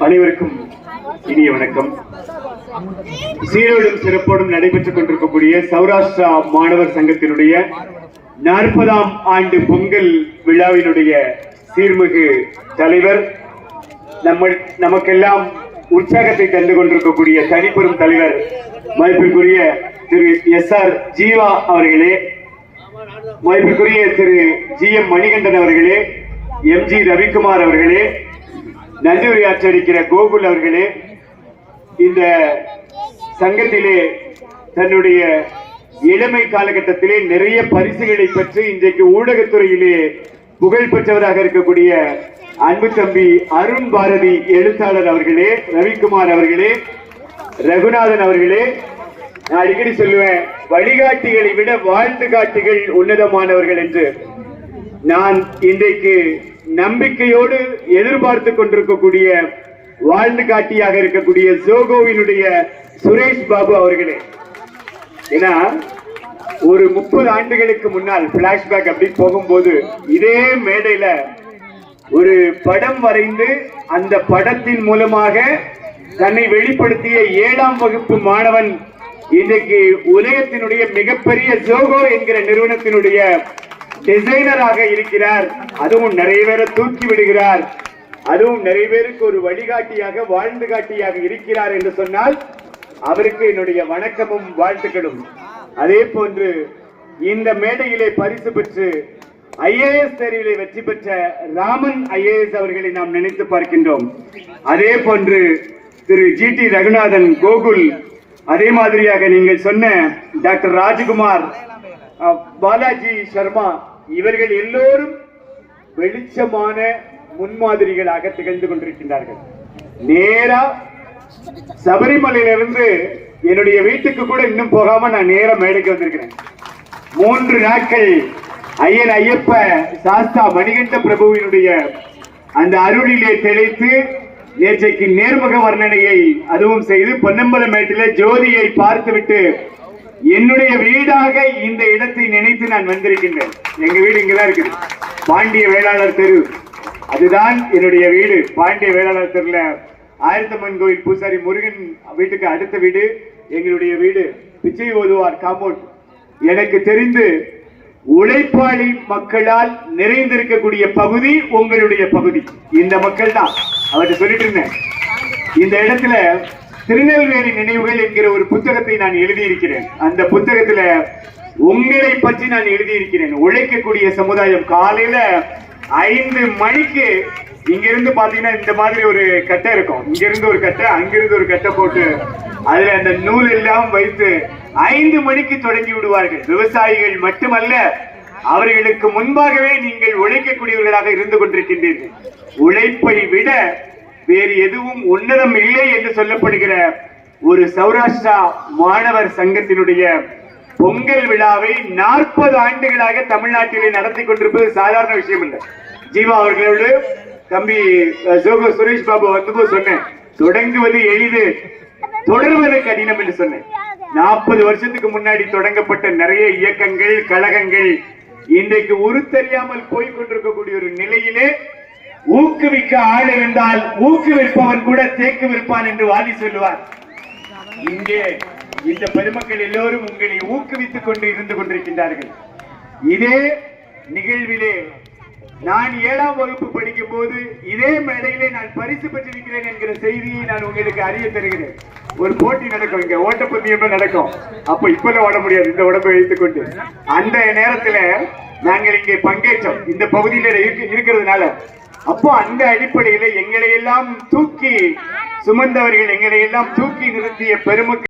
அனைவருக்கும் இனிய வணக்கம். சீரோடும் சிறப்போடும் நடைபெற்றுக் கொண்டிருக்கக்கூடிய சௌராஷ்டிரா மாணவர் சங்கத்தினுடைய நாற்பதாம் ஆண்டு பொங்கல் விழாவினுடைய சீர்மிகு தலைவர் நம்ம நமக்கெல்லாம் உற்சாகத்தை தந்து கொண்டிருக்கக்கூடிய தனிப்பெரும் தலைவர் மதிப்பிற்குரிய திரு எஸ் ஆர் ஜீவா அவர்களே மதிப்பிற்குரிய திரு ஜி எம் மணிகண்டன் அவர்களே எம் ஜி ரவிக்குமார் அவர்களே நன்றி உரையாற்றிருக்கிற கோகுல் அவர்களே இந்த சங்கத்திலே தன்னுடைய இளமை காலகட்டத்திலே நிறைய பரிசுகளை பெற்று இன்றைக்கு ஊடகத்துறையிலே புகழ் பெற்றவராக இருக்கக்கூடிய அன்பு தம்பி அருண் பாரதி எழுத்தாளர் அவர்களே ரவிக்குமார் அவர்களே ரகுநாதன் அவர்களே நான் அடிக்கடி சொல்லுவேன் வழிகாட்டிகளை விட வாழ்ந்து காட்டிகள் உன்னதமானவர்கள் என்று. நான் இன்றைக்கு நம்பிக்கையோடு எதிர்பார்த்து கொண்டிருக்கக்கூடிய வாழ்ந்து காட்டியாக இருக்கக்கூடிய ஜோகோவினுடைய சுரேஷ் பாபு அவர்களே. ஏன்னா ஒரு முப்பது ஆண்டுகளுக்கு முன்னால் பிளாஷ்பேக் அப்படி போகும்போது இதே மேடையில ஒரு படம் வரைந்து அந்த படத்தின் மூலமாக தன்னை வெளிப்படுத்திய ஏழாம் வகுப்பு மாணவன் இன்றைக்கு உலகத்தினுடைய மிகப்பெரிய ஜோகோ என்கிற நிறுவனத்தினுடைய டிசைனராக இருக்கிறார். அதுவும் நிறைய பேரை தூக்கி விடுகிறார். அதுவும் நிறைய பேருக்கு ஒரு வழிகாட்டியாக வாழ்ந்து காட்டியாக இருக்கிறார் என்று சொன்னால் அவருக்கு என்னுடைய வணக்கமும் வாழ்த்துக்களும். அதே போன்று இந்த மேடையிலே பரிசு பெற்று ஐஏஎஸ் தேர்விலே வெற்றி பெற்ற ராமன் ஐஏஎஸ் அவர்களை நாம் நினைத்து பார்க்கின்றோம். அதே போன்று திரு ஜி டி ரகுநாதன் கோகுல் அதே மாதிரியாக நீங்கள் சொன்ன டாக்டர் ராஜ்குமார் பாலாஜி சர்மா இவர்கள் எல்லோரும் வெளிச்சமான முன்மாதிரிகளாக திகழ்ந்து கொண்டிருக்கின்றார்கள். நேரா சபரிமலையிலிருந்து என்னுடைய வீட்டுக்கு கூட இன்னும் போகாம நான் நேரா மேடைக்கு வந்திருக்கிறேன். மூன்று நாட்கள் ஐயன் ஐயப்ப சாஸ்தா மணிகண்ட பிரபுவினுடைய அந்த அருளிலே தெளித்து நேற்றைக்கு நேர்முக வர்ணனையை அதுவும் செய்து பொன்னம்பலமேட்டிலே ஜோதியை பார்த்துவிட்டு என்னுடைய வீடாக இந்த இடத்தை நினைத்து நான் வந்திருக்கின்றேன். எங்க வீடு இங்கதான் இருக்குது. பாண்டிய வேளாளர் தெரு. அதுதான் என்னுடைய வீடு. பாண்டிய வேளாளர் தெருல ஆயிரத்தம்மன் கோயில் பூசாரி முருகன் வீட்டுக்கு அடுத்த வீடு எங்களுடைய வீடு பிச்சை ஓதுவார் காம்பவுண்ட். எனக்கு தெரிந்து உழைப்பாளி மக்களால் நிறைந்திருக்கக்கூடிய பகுதி உங்களுடைய பகுதி. இந்த மக்கள் தான் அவர்கிட்ட சொல்லிட்டு இருந்தேன். இந்த இடத்துல திருநெல்வேலி நினைவுகள் என்கிற ஒரு புத்தகத்தை நான் எழுதியிருக்கிறேன். அந்த புத்தகத்துல உங்களை பற்றி நான் எழுதியிருக்கிறேன். உழைக்கக்கூடிய சமுதாயம் காலையில ஐந்து மணிக்கு இங்க இருந்து பாத்தீங்கன்னா இந்த மாதிரி ஒரு கட்டை இருக்கும். இங்க இருந்து ஒரு கட்டை அங்கிருந்து ஒரு கட்டை போட்டு அதுல அந்த நூல் எல்லாம் வைத்து ஐந்து மணிக்கு தொடங்கி விடுவார்கள். விவசாயிகள் மட்டுமல்ல அவர்களுக்கு முன்பாகவே நீங்கள் உழைக்கக்கூடியவர்களாக இருந்து கொண்டிருக்கின்றீர்கள். உழைப்பை விட வேறு எதுவும் உன்னதம் இல்லை என்று சொல்லப்படுகிற ஒரு சௌராஷ்டிரா மாணவர் சங்கத்தினுடைய பொங்கல் விழாவை நாற்பது ஆண்டுகளாக தமிழ்நாட்டிலே நடத்தி கொண்டிருப்பது சாதாரண விஷயம் இல்லை. ஜீவா அவர்களோடு தம்பி ஜோகோ சுரேஷ் பாபு வந்தபோது சொன்னேன் தொடங்குவது எளிது தொடர்வது கடினம் என்று சொன்னேன். நாற்பது வருஷத்துக்கு முன்னாடி தொடங்கப்பட்ட நிறைய இயக்கங்கள் கழகங்கள் இன்றைக்கு உருத்தெரியாமல் போய் கொண்டிருக்கக்கூடிய ஒரு நிலையிலே ஊக்குவிக்க ஆள் இருந்தால் ஊக்குவிப்பவன் கூட தேக்கு விற்பான் என்று வாதி சொல்லுவார். இங்கே இந்த பெருமக்கள் எல்லோரும் உங்களை ஊக்குவித்துக் கொண்டு இருந்து கொண்டிருக்கின்றார்கள். இதே நிகழ்விலே நான் ஏழாம் வகுப்பு படிக்கும் போது இதே மேடையிலே நான் பரிசு பெற்றிருக்கிறேன் என்கிற செய்தியை நான் உங்களுக்கு அறிய தருகிறேன். ஒரு போட்டி நடக்கும் இங்க ஓட்டப்பந்தயம் நடக்கும். அப்ப இப்பல ஓட முடியாது இந்த உடம்பை வைத்துக் கொண்டு. அந்த நேரத்துல நாங்கள் இங்கே பங்கேற்றோம். இந்த பகுதியில இருக்கிறதுனால அப்போ அந்த அடிப்படையில எங்களை எல்லாம் தூக்கி சுமந்தவர்கள் எங்களை எல்லாம் தூக்கி நிறுத்திய பெருமக்கள்